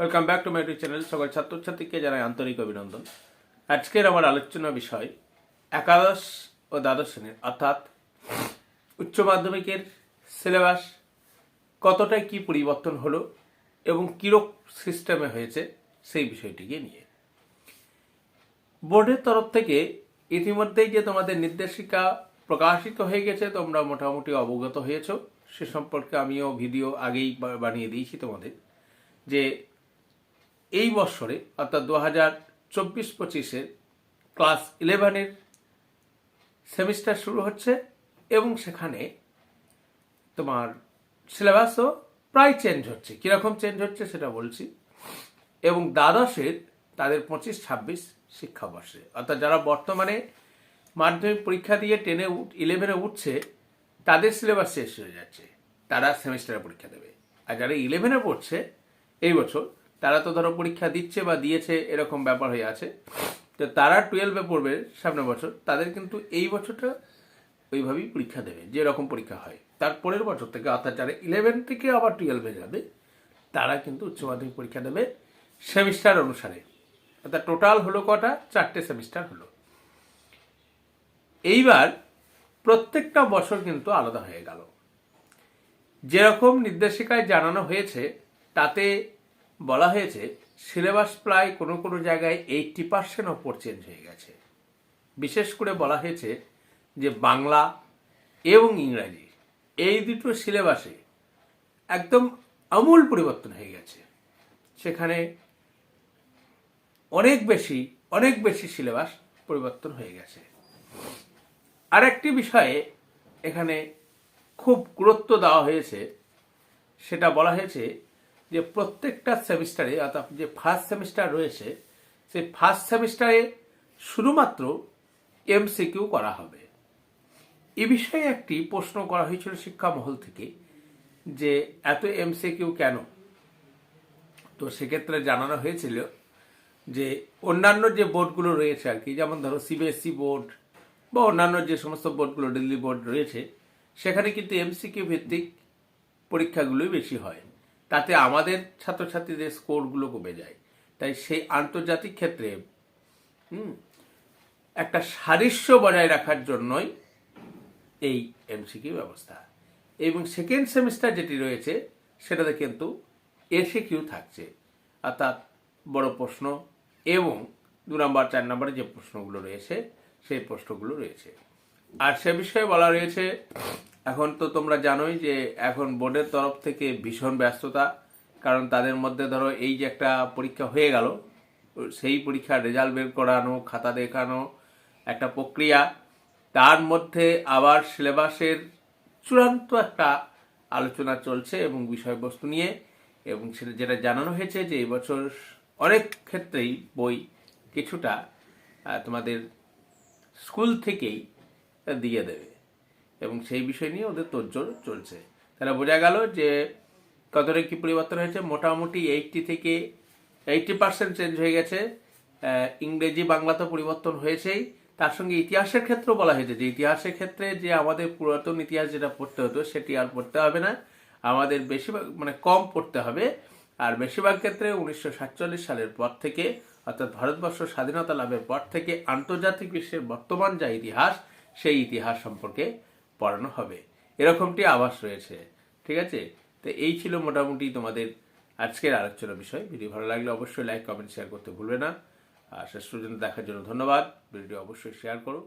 Welcome back to my YouTube channel সকল ছাত্রছাত্রীকে জানাই আন্তরিক অভিনন্দন। আজকের আমার আলোচনা বিষয় একাদশ ও দ্বাদশ শ্রেণির, অর্থাৎ উচ্চ মাধ্যমিকের সিলেবাস কতটা কি পরিবর্তন হলো এবং কিরক সিস্টেমে হয়েছে সেই বিষয়টিকে নিয়ে। বোর্ডের তরফ থেকে ইতিমধ্যেই যে তোমাদের নির্দেশিকা প্রকাশিত হয়ে গেছে, তোমরা মোটামুটি অবগত হয়েছো। সে সম্পর্কে আমিও ভিডিও আগেই বানিয়ে দিয়েছি তোমাদের যে এই বছরে অর্থাৎ দু হাজার চব্বিশ পঁচিশের ক্লাস ইলেভেনের সেমিস্টার শুরু হচ্ছে এবং সেখানে তোমার সিলেবাসও প্রায় চেঞ্জ হচ্ছে। কীরকম চেঞ্জ হচ্ছে সেটা বলছি। এবং দ্বাদশের তাদের পঁচিশ, ছাব্বিশ শিক্ষাবর্ষে। অর্থাৎ যারা বর্তমানে মাধ্যমিক পরীক্ষা দিয়ে টেনে ইলেভেনে উঠছে, তাদের সিলেবাস শেষ হয়ে যাচ্ছে। তারা সেমিস্টারে পরীক্ষা দেবে। আর যারা ইলেভেনে পড়ছে, এই বছর তারা তো ধরো পরীক্ষা দিচ্ছে বা দিয়েছে, এরকম ব্যাপার হয়ে আছে। তো তারা টুয়েলভে পড়বে সামনের বছর, তাদের কিন্তু এই বছরটা ওইভাবেই পরীক্ষা দেবে যেরকম পরীক্ষা হয়। তার পরের বছর থেকে, অর্থাৎ যারা ইলেভেন থেকে আবার টুয়েলভে যাবে, তারা কিন্তু উচ্চ মাধ্যমিক পরীক্ষা দেবে সেমিস্টার অনুসারে। অর্থাৎ টোটাল হলো কটা? চারটে সেমিস্টার হলো। এইবার প্রত্যেকটা বছর কিন্তু আলাদা হয়ে গেল। যেরকম নির্দেশিকায় জানানো হয়েছে, তাতে বলা হয়েছে, সিলেবাস প্রায় কোনো কোনো জায়গায় এইটটি পার্সেন্ট ওপর চেঞ্জ হয়ে গেছে। বিশেষ করে বলা হয়েছে যে বাংলা এবং ইংরাজি, এই দুটো সিলেবাসে একদম আমূল পরিবর্তন হয়ে গেছে। সেখানে অনেক বেশি অনেক বেশি সিলেবাস পরিবর্তন হয়ে গেছে। আরেকটি বিষয়ে এখানে খুব গুরুত্ব দেওয়া হয়েছে, সেটা বলা হয়েছে যে প্রত্যেকটা সেমিস্টারে অর্থাৎ যে ফার্স্ট সেমিস্টার রয়েছে, সেই ফার্স্ট সেমিস্টারে শুধুমাত্র এমসিকিউ করা হবে। এ বিষয়ে একটি প্রশ্ন করা হয়েছিল শিক্ষা মহল থেকে যে এত এমসিকিউ কেন? তো সেক্ষেত্রে জানানো হয়েছিল যে অন্যান্য যে বোর্ডগুলো রয়েছে আর কি, যেমন ধরো সিবিএসসি বোর্ড বা অন্যান্য যে সমস্ত বোর্ডগুলো, দিল্লি বোর্ড রয়েছে, সেখানে কিন্তু এমসিকিউ ভিত্তিক পরীক্ষাগুলোই বেশি হয়। তাতে আমাদের ছাত্রছাত্রীদের স্কোরগুলো কমে যায়। তাই সেই আন্তর্জাতিক ক্ষেত্রে একটা সাদৃশ্য বজায় রাখার জন্যই এই এমসিকিউ ব্যবস্থা। এবং সেকেন্ড সেমিস্টার যেটি রয়েছে, সেটাতে কিন্তু এসে কিউ থাকছে। অর্থাৎ বড় প্রশ্ন এবং দু নম্বর, চার নম্বরে যে প্রশ্নগুলো রয়েছে, সেই প্রশ্নগুলো রয়েছে। আর সে বিষয়ে বলা রয়েছে এখন তো তোমরা জানোই যে এখন বোর্ডের তরফ থেকে ভীষণ ব্যস্ততা, কারণ তাদের মধ্যে ধরো এই যে একটা পরীক্ষা হয়ে গেল, সেই পরীক্ষার রেজাল্ট বের করানো, খাতা দেখানো একটা প্রক্রিয়া, তার মধ্যে আবার সিলেবাসের চূড়ান্ত একটা আলোচনা চলছে এবং বিষয়বস্তু নিয়ে, এবং সেটা যেটা জানানো হয়েছে যে এবছর অনেক ক্ষেত্রেই বই কিছুটা তোমাদের স্কুল থেকেই দিয়ে দেবে। এবং সেই বিষয় নিয়ে ওদের তোড়জোড় চলছে। তাহলে বোঝা গেল যে কতটা কি পরিবর্তন হয়েছে? মোটামুটি এইটটি থেকে এইটটি পার্সেন্ট চেঞ্জ হয়ে গেছে। ইংরেজি, বাংলা তো পরিবর্তন হয়েছেই। তার সঙ্গে ইতিহাসের ক্ষেত্রেও বলা হয়েছে যে ইতিহাসের ক্ষেত্রে যে আমাদের পুরাতন ইতিহাস যেটা পড়তে হতো, সেটি আর পড়তে হবে না। আমাদের বেশিরভাগ মানে কম পড়তে হবে। আর বেশিরভাগ ক্ষেত্রে উনিশশো সাতচল্লিশ সালের পর থেকে, অর্থাৎ ভারতবর্ষ স্বাধীনতা লাভের পর থেকে, আন্তর্জাতিক বিশ্বের বর্তমান যা ইতিহাস, সেই ইতিহাস সম্পর্কে পড়ানো হবে। এরকমটি আভাস রয়েছে। ঠিক আছে? তো এই ছিল মোটামুটি তোমাদের আজকের আলোচনা বিষয়। ভিডিও ভালো লাগলে অবশ্যই লাইক কমেন্ট শেয়ার করতে ভুলবে না। আর শেষ পর্যন্ত দেখার জন্য ধন্যবাদ। ভিডিও অবশ্যই শেয়ার করো।